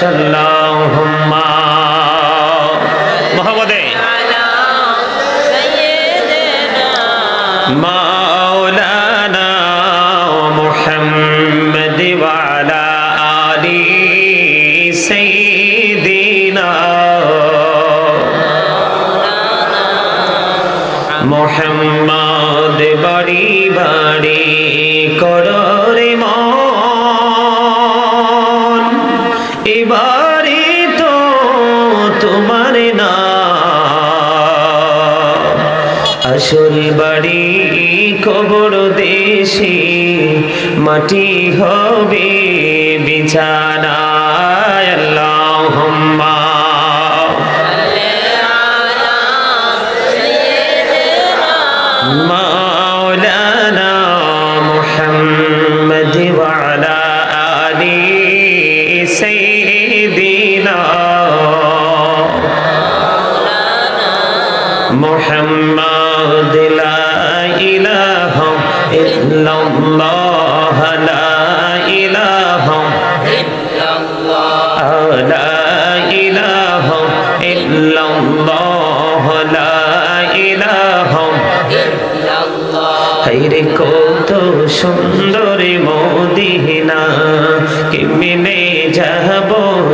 সাল্লাহুম্মা। মা কবর দেশে মাটি হবে বিছানা।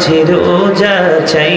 মাঝে রোজা চাই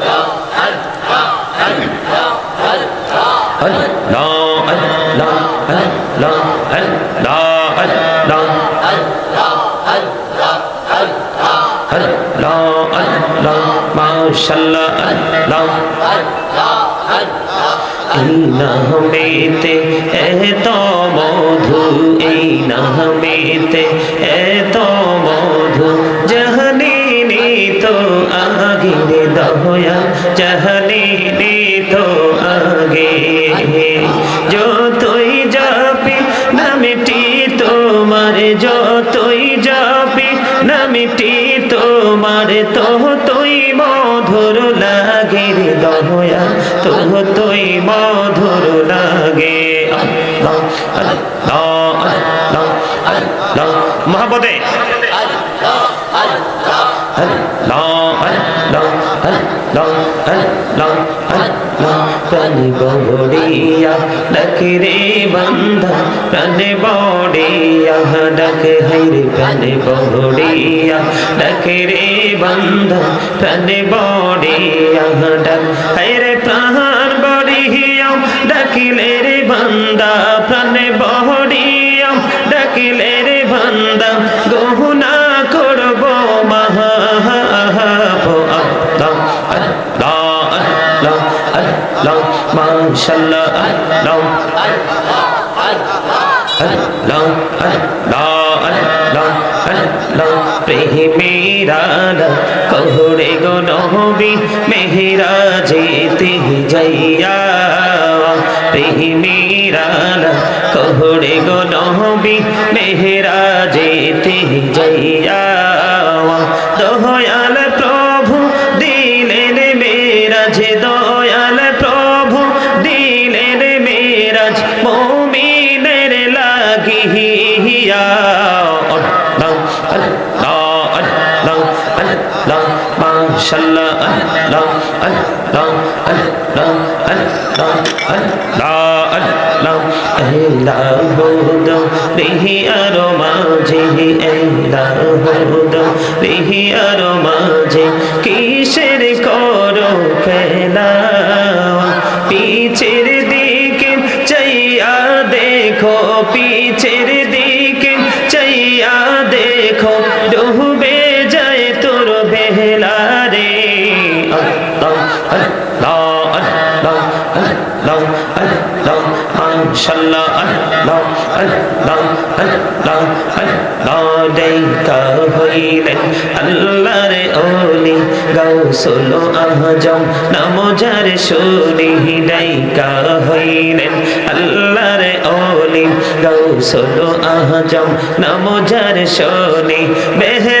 নামেতে এত মধু এই নামেতে এত মধু। জাহানি তো আগে জাহানি তো আগে। যতই যাবি নামটি তোমার যতই যাবি নামটি তোমার তো রে তবু তুই মধুর লাগে। আল্লাহ আল্লাহ আল্লাহ আল্লাহ মহাপদে। আল্লাহ আল্লাহ আল্লাহ আল্লাহ আল্লাহ প্রাণে বড়িয়া ডাকে রে বান্ধা প্রাণে বড়িয়া ডাকে হাইরে প্রাণে বড়িয়া ডাকে রে বান্ধা প্রাণে বড়িয়া ডাক হাইরে প্রাণ বড়িয়া ডাকিলে রে বন্দা মাশাআল্লাহ আল্লাহ আল্লাহ আল্লাহ আল্লাহ আল্লাহ প্রেমেরা কহরে গো নহবি মেহেরা যেতে যাইয়া প্রেমেরা কহরে গো নহবি মেহেরা যেতে যাইয়া, দয়াল প্রভু দিলেন মেরাজ দয়াল মুমিনের লাগিয়া আল্লাহ আল্লাহ মাঝে এলাহুদ রিহি মাঝে কিসের করো খেলা পিছের চাইয়া দেখো পিছের দিকে চাইয়া দেখো ডুবে যায় তোর বেহলা রে আল্লাহ দাও দাও দাও দাদাইকা হইলেন আল্লাহর ওলি গাউসুল আহজম নামজার শুনি দাইকা হইলেন আল্লাহর ওলি গাউসুল আহজম নামজার বেহে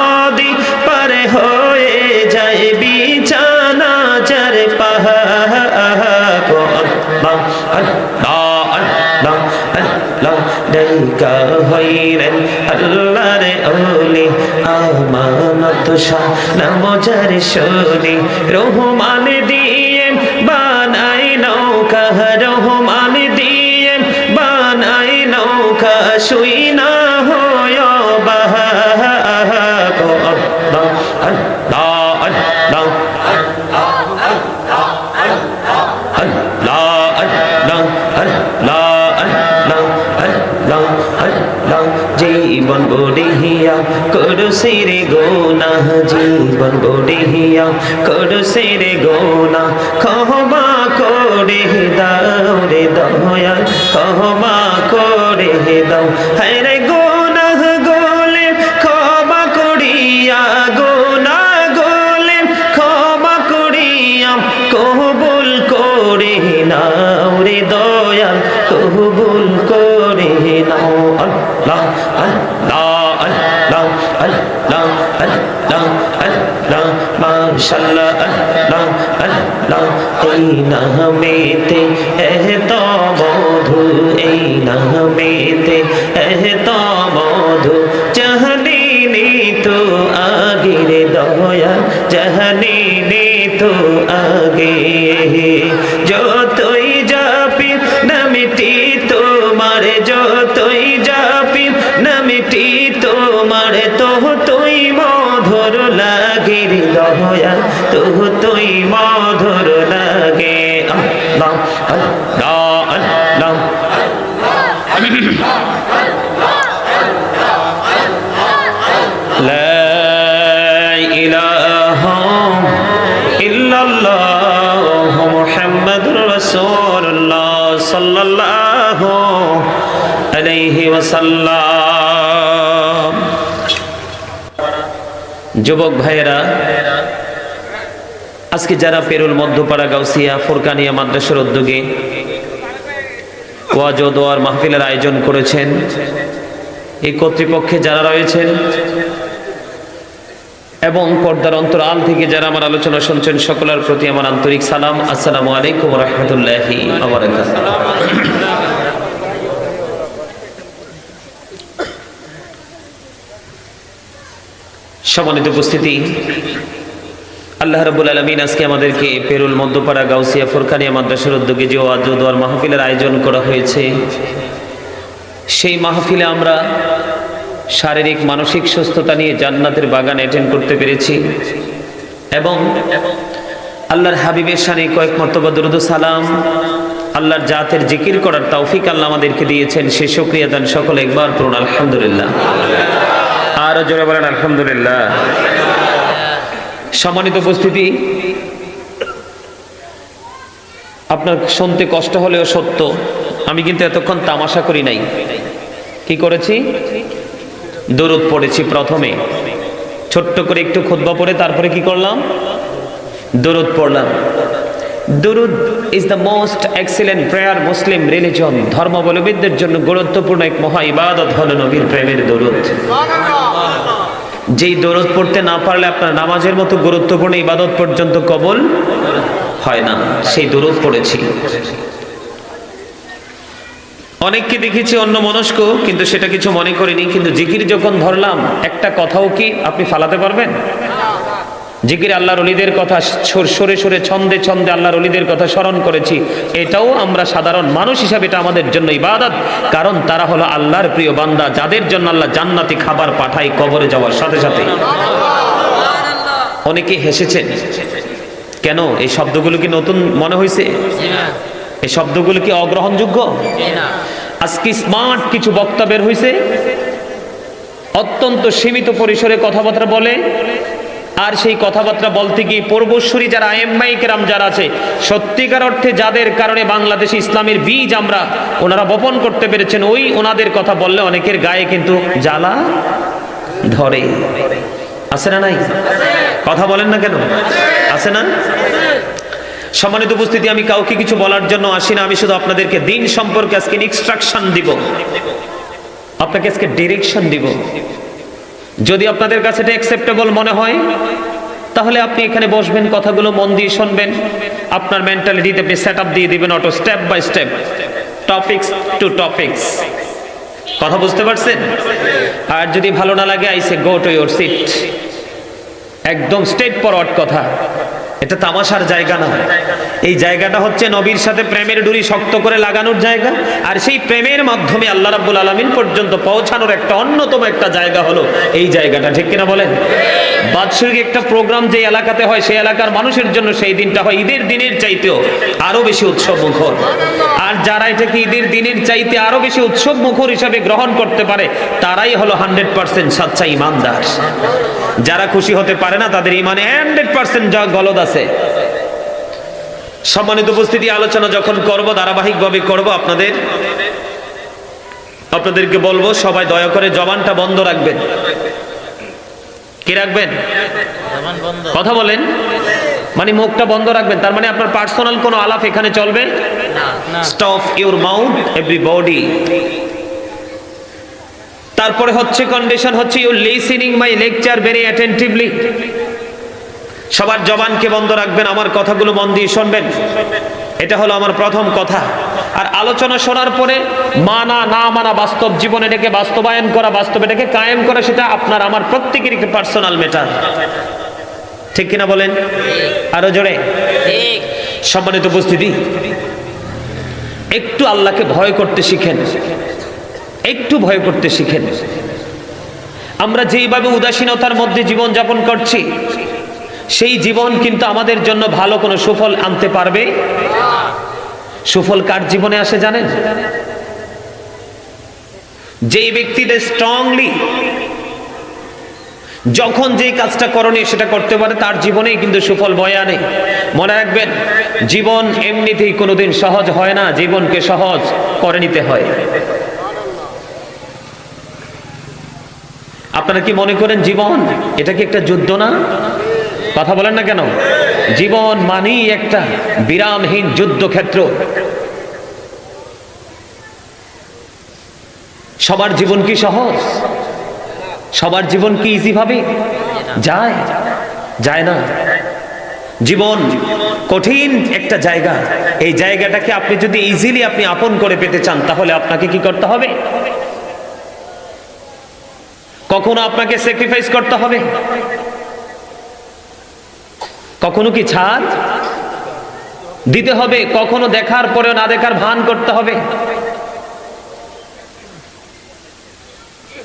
হইলেন আল্লাহর ওলি আমানত শাহ নামজার শোনে রহমান দিয়ে বানাই নৌকা রহমান দিয়ে বানাই নৌকা শুই না হয় বাহা আল্লাহ আল্লাহ আল্লাহ আল্লাহ জীবন বড়িয়া করু সিরে গোনা জীবন বড়িয়া করু সিরে গোনা ক্ষমা করে দাও রে দয়া ক্ষমা করে দাও। হায় রে গোনা গোলে, ক্ষমা করিয়া গোনা গোলে, ক্ষমা করিয়া, কবুল করে নাও রে দয়াল, কবুল করে নাও আল্লাহ আল্লাহ আল্লাহ আল্লাহ আল্লাহ আল্লাহ মাশাআল্লাহ আল্লাহ এই নামেতে এত মধু এই নামেতে এত মধু জাহানি নি তো আগে রে দয়া জাহানি নি তো আগে যতই যাপি নামিটি তোমার যতই পাখির দহয়া তবু তুই মধুর লাগে। সাল্লাল্লাহু আলাইহি ওয়াসাল্লাম। যুবক ভাইয়েরা, আজকে যারা পেরুল মধ্যপাড়া গাউসিয়া ফুরকানিয়া মাদ্রাসার উদ্যোগে ওয়াজ ও দোয়ার মাহফিলের আয়োজন করেছেন, এই কর্তৃপক্ষে যারা রয়েছেন এবং পর্দার অন্তরাল থেকে যারা আমার আলোচনা শুনছেন, সকলের প্রতি আমার আন্তরিক সালাম। আসসালামু আলাইকুম রহমতুল্লাহি সম্মানিত উপস্থিতি। আল্লাহ রবুল আলমিন আজকে আমাদেরকে পেরুল মধ্যপাড়া গাউসিয়া ফুরকানিয়া মাদ্রাসার উদ্যোগে যে ওয়াজ দোয়ার মাহফিলের আয়োজন করা হয়েছে। সেই মাহফিলে আমরা শারীরিক, মানসিক সুস্থতা নিয়ে জান্নাতের বাগান অ্যাটেন্ড করতে পেরেছি এবং আল্লাহর হাবিবের সানে কয়েক মর্তবা দুরুদ সালাম, আল্লাহর জাতের জিকির করার তৌফিক আল্লাহ আমাদেরকে দিয়েছেন। সে শুক্রিয়া দান সকলে একবার করুন আলহামদুলিল্লাহ। আরও জোরে বলেন, আলহামদুলিল্লাহ। সম্মানিত উপস্থিতি, আপনার শুনতে কষ্ট হলেও সত্য, আমি কিন্তু এতক্ষণ তামাশা করি নাই। কি করেছি? দরুদ পড়েছি প্রথমে। ছোট্ট করে একটু খুতবা পড়ে তারপরে কি করলাম? দরুদ পড়লাম। দরুদ is the most excellent prayer Muslim religion ধর্মাবলম্বীদের জন্য গুরুত্বপূর্ণ এক মহা ইবাদত হলো নবীর প্রেমের দরুদ। যেই দরদ পড়তে না পারলে আপনার নামাজের মতো গুরুত্বপূর্ণ ইবাদত পর্যন্ত কবল হয় না। সেই দরদ পড়েছি। অনেককে দেখেছি অন্য মনস্ক কিন্তু সেটা কিছু মনে করিনি, কিন্তু জিকির যখন ধরলাম, একটা কথাও কি আপনি ফালাতে পারবেন? জিকির আল্লাহর অলিদের কথা সর- সরে ছন্দে ছন্দে আল্লাহর অলিদের কথা স্মরণ করেছি। এটাও আমরা সাধারণ মানুষ হিসাবে এটা আমাদের জন্য ইবাদত। কারণ তারা হলো আল্লাহর প্রিয় বান্দা, যাদের জন্য আল্লাহ জান্নাতি খাবার পাঠায় কবরে যাওয়ার সাথে সাথে। অনেকে হেসেছেন, কেন এই শব্দগুলো কি নতুন মনে হয়েছে এই শব্দগুলো কি অগ্রহণযোগ্য? আজকে স্মার্ট কিছু বক্তা বের হয়েছে অত্যন্ত সীমিত পরিসরে কথাবার্তা বলে। আর সেই কথাবার্তা বলতে গিয়ে পূর্বশ্বরী যারা আইএমআইকেরাম যারা আছে, সত্যিকার অর্থে যাদের কারণে বাংলাদেশে ইসলামের বীজ আমরা ওনারা বপন করতে পেরেছেন, ওই ওনাদের কথা বললে অনেকের গায়ে কিন্তু জ্বালা ধরে। আছে না নাই? কথা বলেন না কেন? আছে না? সম্মানিত উপস্থিতি, আমি কাউকে কিছু বলার জন্য আসি না, আমি শুধু আপনাদেরকে দিন সম্পর্কে আজকে ইনস্ট্রাকশন দিব। আপনাকে আজকে ডিরেকশন দিব। যদি আপনাদের কাছে এটা অ্যাকসেপ্টেবল মনে হয়, তাহলে আপনি এখানে বসবেন, কথাগুলো মন দিয়ে শুনবেন। আপনার মেন্টালিটিতে আপনি সেট আপ দিয়ে দিবেন auto step by step topics to topics কথা বুঝতে পারছেন? আর যদি ভালো না লাগে আইসে গো টু ইউর সিট একদম স্টেট ফরওয়ার্ড কথা। এটা তামাশার জায়গা না। এই জায়গাটা হচ্ছে নবীর সাথে প্রেমের ডুরি শক্ত করে লাগানোর জায়গা। আর সেই প্রেমের মাধ্যমে আল্লাহ রাব্বুল আলামিন পর্যন্ত পৌঁছানোর একটা অন্যতম একটা জায়গা হলো এই জায়গাটা। ঠিক কিনা বলেন? বাৎসরিক একটা প্রোগ্রাম যে এলাকাতে হয়, সেই এলাকার মানুষের জন্য সেই দিনটা হয়। ঈদের দিনের চাইতেও আরও বেশি উৎসব মুখর আর যারা এটাকে ঈদের দিনের চাইতে আরও বেশি উৎসব মুখর হিসাবে গ্রহণ করতে পারে, তারাই হলো হান্ড্রেড পার্সেন্ট সাচ্চা ইমানদার। যারা খুশি হতে পারে না, তাদের ইমানে হান্ড্রেড পার্সেন্ট যা গলদ আছে। সম্মানিত উপস্থিতি, আলোচনা যখন করব, ধারাবাহিকভাবে করব আপনাদের। আপনাদেরকে বলব, সবাই দয়া করে জবানটা বন্ধ রাখবেন। কি রাখবেন? কথা বলেন। মানে মুখটা বন্ধ রাখবেন, তার মানে আপনার পার্সোনাল কোনো আলাপ এখানে চলবে? স্টপ ইউর মাউথ এভরিবডি তারপরে হচ্ছে কন্ডিশন হচ্ছে you listening my lecture very attentively সবার জবানকে বন্ধ রাখবেন, আমার কথাগুলো মন দিয়ে শুনবেন। এটা হলো আমার প্রথম কথা। আর আলোচনা শোনার পরে মানা, না মানা, বাস্তব জীবনে এটাকে বাস্তবায়ন করা, বাস্তব এটাকে কায়েম করা, সেটা আপনার, আমার প্রত্যেকের একটি পার্সোনাল ম্যাটার ঠিক কিনা বলেন? আরও জোরে? সম্মানিত উপস্থিতি, একটু আল্লাহকে ভয় করতে শিখেন। একটু ভয় করতে শিখেন। আমরা যেইভাবে উদাসীনতার মধ্যে জীবন যাপন করছি সেই জীবন কিন্তু আমাদের জন্য ভালো কোনো সুফল আনতে পারবে। সুফল কার জীবনে আসে জানেন? যেই ব্যক্তিটা স্ট্রংলি যখন যে কাজটা করণীয় সেটা করতে পারে, তার জীবনেই কিন্তু সুফল বয়ে আনে। মনে রাখবেন, জীবন এমনিতেই কোনোদিন সহজ হয় না, জীবনকে সহজ করে নিতে হয়। আপনারা কি মনে করেন জীবন এটা কি একটা যুদ্ধ না? কথা বলেন না কেন? জীবন মানেই একটা বিরামহীন যুদ্ধক্ষেত্র। সবার জীবন কি সহজ? সবার জীবন কি ইজি ভাবে? যায় যায় না। জীবন কঠিন একটা জায়গা। এই জায়গাটাকে আপনি যদি ইজিলি আপনি আপন করে পেতে চান, তাহলে আপনাকে কি করতে হবে? কখনো আপনাকে স্যাক্রিফাইস করতে হবে? কখনো কি ছাড় দিতে হবে, কখনো দেখার পরেও না দেখার ভান করতে হবে।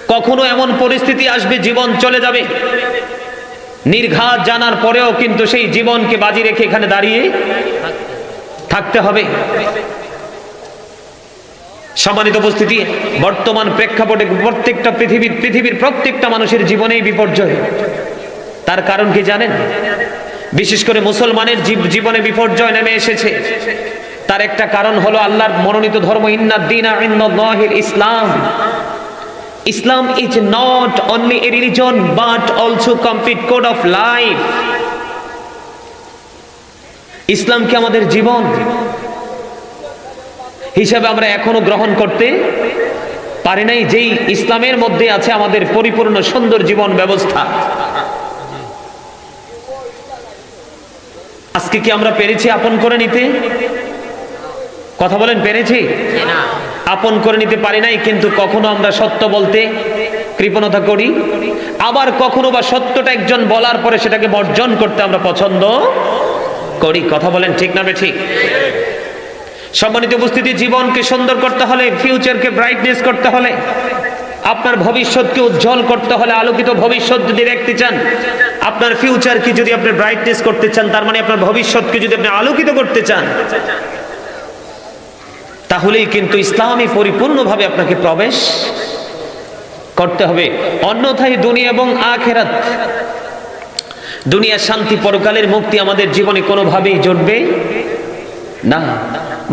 কখনো এমন পরিস্থিতি আসবে, জীবন চলে যাবে। নির্ঘাত জানার পরেও কিন্তু সেই জীবনকে বাজি রেখে এখানে দাঁড়িয়ে থাকতে হবে। সম্মানিত উপস্থিতি, বর্তমান প্রেক্ষাপটে প্রত্যেকটা পৃথিবীর পৃথিবীর প্রত্যেকটা মানুষের জীবনেই বিপর্যয়। তার কারণ কি জানেন? বিশেষ করে মুসলমানের জীব- জীবনে বিপর্যয় নেমে এসেছে। তার একটা কারণ হলো আল্লাহর মনোনীত ধর্ম ইসলাম। Islam is not only a religion but also complete code of life ইসলাম কি আমাদের জীবন? হিসাবে আমরা এখনও গ্রহণ করতে পারি নাই, যেই ইসলামের মধ্যে আছে আমাদের পরিপূর্ণ সুন্দর জীবন ব্যবস্থা। আজকে কি আমরা পেরেছি আপন করে নিতে? কথা বলেন পেরেছি? আপন করে নিতে পারি নাই কিন্তু কখনো আমরা সত্য বলতে কৃপণতা করি। আবার কখনো বা সত্যটা একজন বলার পরে সেটাকে বর্জন করতে আমরা পছন্দ করি। কথা বলেন ঠিক না ঠিক সম্মানিত উপস্থিতি জীবনকে সুন্দর করতে হলে ফিউচারকে ব্রাইটনেস করতে হলে আপনার ভবিষ্যৎকে উজ্জ্বল করতে হলে আলোকিত ভবিষ্যৎ যদি দেখতে চান আপনার ফিউচারকে যদি আপনি ব্রাইটনেস করতে চান, তার মানে আপনার ভবিষ্যৎকে যদি আপনি আলোকিত করতে চান, তাহলেই কিন্তু ইসলামে পরিপূর্ণভাবে আপনাকে প্রবেশ করতে হবে। অন্যথায় দুনিয়া এবং আখেরাত, দুনিয়ার শান্তি পরকালের মুক্তি আমাদের জীবনে কোনোভাবেই জড়বে না।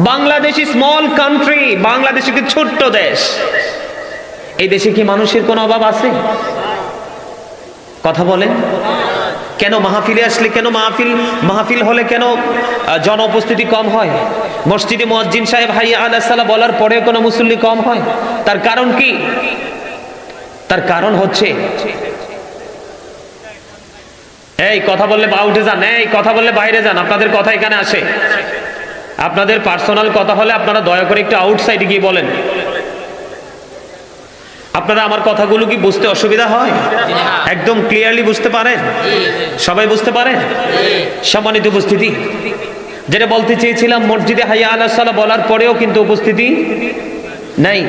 বাংলাদেশ স্মল কান্ট্রি বাংলাদেশ একটি ছোট্ট দেশ। এই দেশে কি মানুষের কোনো অভাব আছে? কথা বলেন। কেন মাহফিলে আসলে, কেন মাহফিল মাহফিল হলে কেন জন উপস্থিতি কম হয়? মসজিদে মুয়াজ্জিন সাহেব হাই আলাহ বলার পরেও কোনো মুসল্লি কম হয়? তার কারণ কি? তার কারণ হচ্ছে, এই কথা বললে বা উঠে যান, এই কথা বললে বাইরে যান, আপনাদের কথা এখানে আসে। আপনাদের পার্সোনাল কথা হলে আপনারা দয়া করে একটু আউটসাইডে গিয়ে বলেন। আপনারা আমার কথাগুলো কি বুঝতে অসুবিধা হয়? একদম ক্লিয়ারলি বুঝতে পারেন? সবাই বুঝতে পারেন? সম্মানিত উপস্থিতি, যেটা বলতে চেয়েছিলাম মসজিদে হাইয়া সাল্লাহ বলার পরেও কিন্তু উপস্থিতি নাই।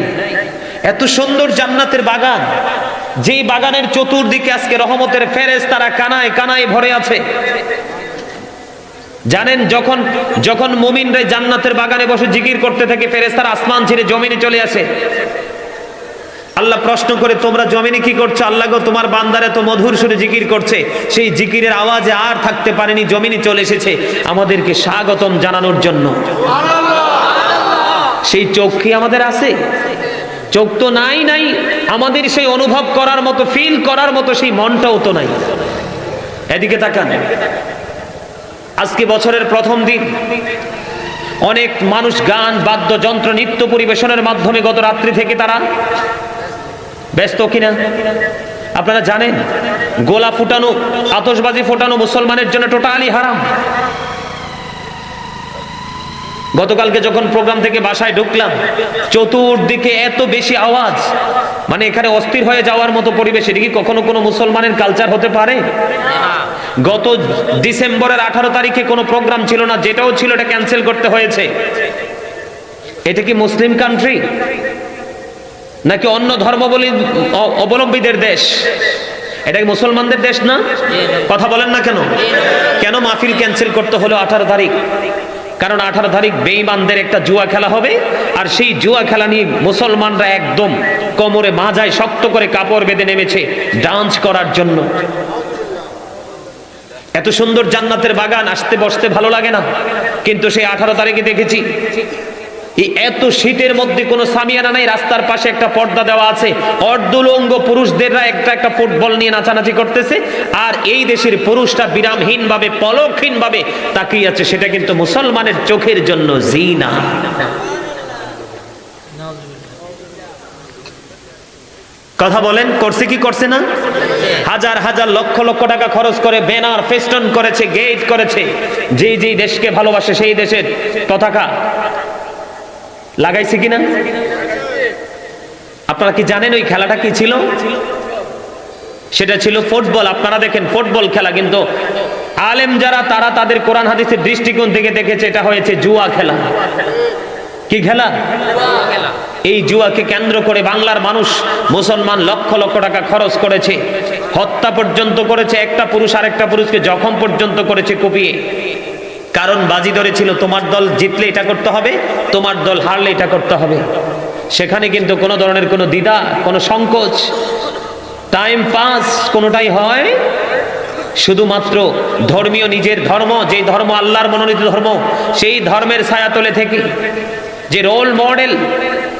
এত সুন্দর জান্নাতের বাগান, যেই বাগানের চতুর্দিকে আজকে রহমতের ফেরেস তারা কানায় কানায় ভরে আছে। জানেন, যখন যখন মুমিনরা জান্নাতের বাগানে বসে জিকির করতে থাকে ফেরেস্তার আসমান ছেড়ে জমিনে চলে আসে। আল্লাহ প্রশ্ন করে, তোমরা জমিনে কি করছ? আল্লাহ গো, তোমার বান্দারে তো মধুর সুরে জিকির করছে। সেই জিকিরের আওয়াজে আর থাকতে পারেনি, জমিনে চলে এসেছে। আমাদেরকে স্বাগতম জানানোর জন্য। সেই চোখ কি আমাদের আছে? চোখ তো নাই নাই। আমাদের সেই অনুভব করার মতো ফিল করার মতো সেই মনটাও তো নাই। এদিকে তাকান। আজকে বছরের প্রথম দিন। অনেক মানুষ গান, বাদ্যযন্ত্র, নৃত্য পরিবেশনের মাধ্যমে গত রাত্রি থেকে তারা ব্যস্ত কিনা? আপনারা জানেন, গোলা ফুটানো, আতশবাজি ফোটানো মুসলমানের জন্য টোটালি হারাম। গতকালকে যখন প্রোগ্রাম থেকে বাসায় ঢুকলাম, চতুর্দিকে এত বেশি আওয়াজ মানে এখানে অস্থির হয়ে যাওয়ার মতো পরিবেশ, এটা কি কখনো কোনো মুসলমানের কালচার হতে পারে? গত ডিসেম্বরের আঠারো তারিখে কোনো প্রোগ্রাম ছিল না, যেটাও ছিল এটা ক্যান্সেল করতে হয়েছে। এটা কি মুসলিম কান্ট্রি নাকি অন্য ধর্মাবলী অবলম্বীদের দেশ? এটা কি মুসলমানদের দেশ না? কথা বলেন না কেন? কেন মাহফিল ক্যান্সেল করতে হলো আঠারো তারিখ? কারণ আঠারো তারিখ বেঈমানদের একটা জুয়া খেলা হবে, আর সেই জুয়া খেলা নিয়ে মুসলমানরা একদম কোমরে মাজায় শক্ত করে কাপড় বেঁধে নেমেছে ডান্স করার জন্য। এত সুন্দর জান্নাতের বাগান, আসতে বসতে ভালো লাগে না। কিন্তু সেই আঠারো তারিখে দেখেছি এই এত শীতের মধ্যে কোনো সামিয়ানা নাই, রাস্তার পাশে একটা পর্দা দেওয়া আছে। অর্ধলঙ্গ পুরুষদেররা একটা একটা ফুটবল নিয়ে নাচানাচি করতেছে, আর এই দেশের পুরুষটা বিরামহীন ভাবে পলকহীন ভাবে তাকিয়ে আছে, সেটা কিন্তু মুসলমানের চোখের জন্য জিনা। কথা বলেন, করছে কি করছে না? হাজার হাজার লক্ষ লক্ষ টাকা খরচ করে ব্যানার ফেস্টন করেছে, গেট করেছে। যে যে দেশকে ভালোবাসে সেই দেশের পতাকা। লাগাইছে কিনা? আপনারা কি জানেন ওই খেলাটা কি ছিল? সেটা ছিল ফুটবল। আপনারা দেখেন ফুটবল খেলা, কিন্তু আলেম যারা, তারা তাদের কোরআন হাদিসের দৃষ্টিকোণ থেকে দেখেছে, এটা হয়েছে জুয়া খেলা। কি খেলা? এই জুয়াকে কেন্দ্র করে বাংলার মানুষ মুসলমান লক্ষ লক্ষ টাকা খরচ করেছে, হত্যা পর্যন্ত করেছে, একটা পুরুষ আরেকটা পুরুষকে জখম পর্যন্ত করেছে কুপিয়ে। কারণ বাজি ধরেছিল, তোমার দল জিতলে এটা করতে হবে, তোমার দল হারলে এটা করতে হবে। সেখানে কিন্তু কোনো ধরনের কোনো দ্বিধা, কোনো সংকোচ টাইম পাস কোনোটাই হয় শুধুমাত্র ধর্মীয় নিজের ধর্ম যে ধর্ম আল্লাহর মনোনীত ধর্ম, সেই ধর্মের ছায়া তোলে থেকে যে রোল মডেল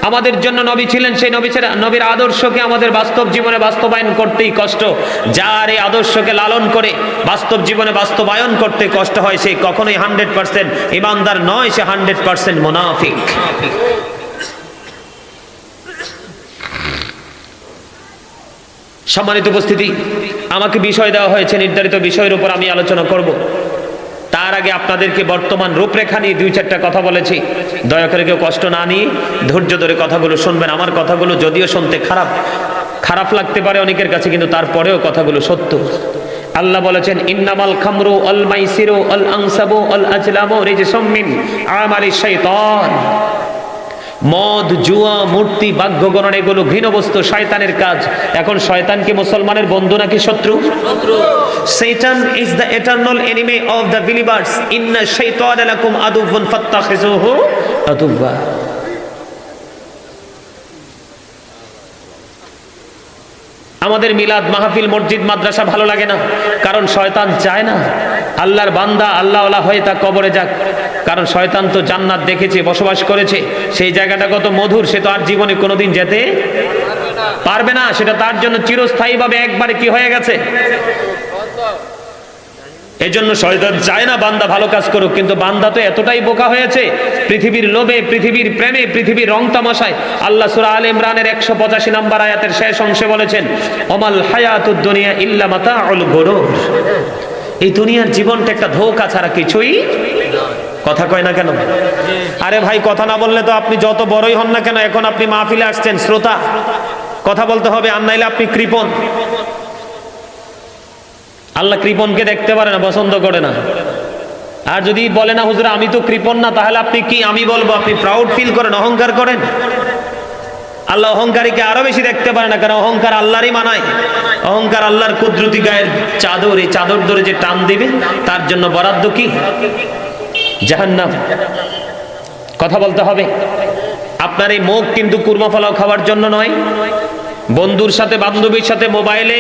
আমাদের জন্য নবী ছিলেন, সেই নবী নবীর আদর্শকে আমাদের বাস্তব জীবনে বাস্তবায়ন করতেই কষ্ট। যার এই আদর্শকে লালন করে বাস্তব জীবনে বাস্তবায়ন করতে কষ্ট হয়, সে কখনোই হান্ড্রেড পার্সেন্ট ইমানদার নয়, সে হান্ড্রেড পার্সেন্ট মোনাফিক। সম্মানিত উপস্থিতি, আমাকে বিষয় দেওয়া হয়েছে, নির্ধারিত বিষয়ের উপর আমি আলোচনা করব। তার আগে আপনাদেরকে বর্তমান রূপরেখা নিয়ে দুই চারটা কথা বলেছি। দয়া করে কেউ কষ্ট না নিয়ে ধৈর্য ধরে কথাগুলো শুনবেন। আমার কথাগুলো যদিও শুনতে খারাপ খারাপ লাগতে পারে অনেকের কাছে, কিন্তু তারপরেও কথাগুলো সত্য। আল্লাহ বলেছেন, ইন্নামাল খামরু অল মাইসিরু অল আংসাবু অল আজলামু রিজসুম মিন আমালি শাইতান। মদ, জুয়া, মূর্তি বাক্যগণন এগুলো ঘৃণবস্তু শয়তানের কাজ। এখন শয়তান কি মুসলমানের বন্ধু নাকি শত্রু? শয়তান is the eternal enemy of the believers ইন্না শাইতানালাকুম আদুবুন ফাত্তাখিজুহু আদুবা আমাদের মিলাদ মাহফিল, মসজিদ, মাদ্রাসা ভালো লাগে না। কারণ শয়তান চায় না। আল্লাহর বান্দা আল্লাহ হয়ে তা কবরে যাক। কারণ শয়তান তো জান্নাত দেখেছে, বসবাস করেছে। সেই জায়গাটা কত মধুর, সে তো আর জীবনে কোনোদিন যেতে পারবে না। সেটা তার জন্য চিরস্থায়ীভাবে একবারে কি হয়ে গেছে? এজন্য শয়তান চায় না বান্দা ভালো কাজ করুক, কিন্তু বান্দা তো এতটাই বোকা হয়েছে। পৃথিবীর লোভে, পৃথিবীর প্রেমে, পৃথিবীর রং তামাশায়। আল্লাহ সূরা আল ইমরানের একশো পঁচাশি নম্বর আয়াতের শেষ অংশে বলেছেন অমাল হায়াতুদ দুনিয়া ইল্লা মাতাউল গুরুর। এই দুনিয়ার জীবনটা একটা ধোঁকা ছাড়া কিছুই কথা কয় না কেন? আরে ভাই, কথা না বললে তো আপনি যত বড়ই হন না কেন, এখন আপনি মাহফিলে আসছেন, শ্রোতা। কথা বলতে হবে, আর নাইলে আপনি কৃপণ। আল্লাহ কৃপণকে দেখতে পারে না, পছন্দ করে না। আর যদি বলে না, হুজুর, আমি তো কৃপণ না, তাহলে আপনি কি আমি বলব? আপনি প্রাউড ফিল করেন, অহংকার করেন? আল্লাহ অহংকারীকে আরও বেশি দেখতে পারে না, কারণ অহংকার আল্লাহরই মানায়। অহংকার আল্লাহর কুদরতি গায়ের চাদর, এই চাদর ধরে যে টান দিবে, তার জন্য বরাদ্দ কি? জাহান্নাম। কথা বলতে হবে, আপনার এই মুখ কিন্তু কুরমা ফলাও খাওয়ার জন্য নয়। বন্ধুর সাথে, বান্ধবীর সাথে, মোবাইলে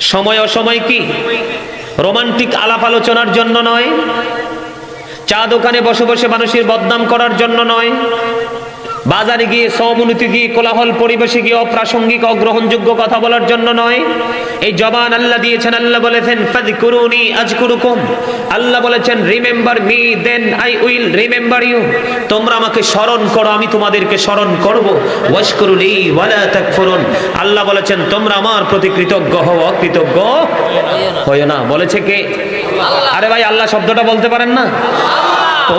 সময় অসময় কি? রোমান্টিক আলাপ আলোচনার জন্য নয়। চা দোকানে বসে বসে মানুষের বদনাম করার জন্য নয়। বাজারে গিয়ে সমুন্নতি গিয়ে কোলাহল পরিবেশে গিয়ে অপ্রাসঙ্গিক অগ্রহণযোগ্য কথা বলার জন্য নয়। এই জবান আল্লাহ দিয়েছেন আল্লাহ বলেছেন ফাযকুরুনি আযকুরুকুম আল্লাহ বলেছেন remember me then I will remember you তোমরা আমাকে স্মরণ করো আমি তোমাদেরকে স্মরণ করব। ওয়াশকুরুলি ওয়ালা তাকফুরুন। আল্লাহ বলেছেন তোমরা আমার প্রতি কৃতজ্ঞ হও অকৃতজ্ঞ হয় না। বলেছে কে? আরে ভাই আল্লাহ শব্দটা বলতে পারেন না? ও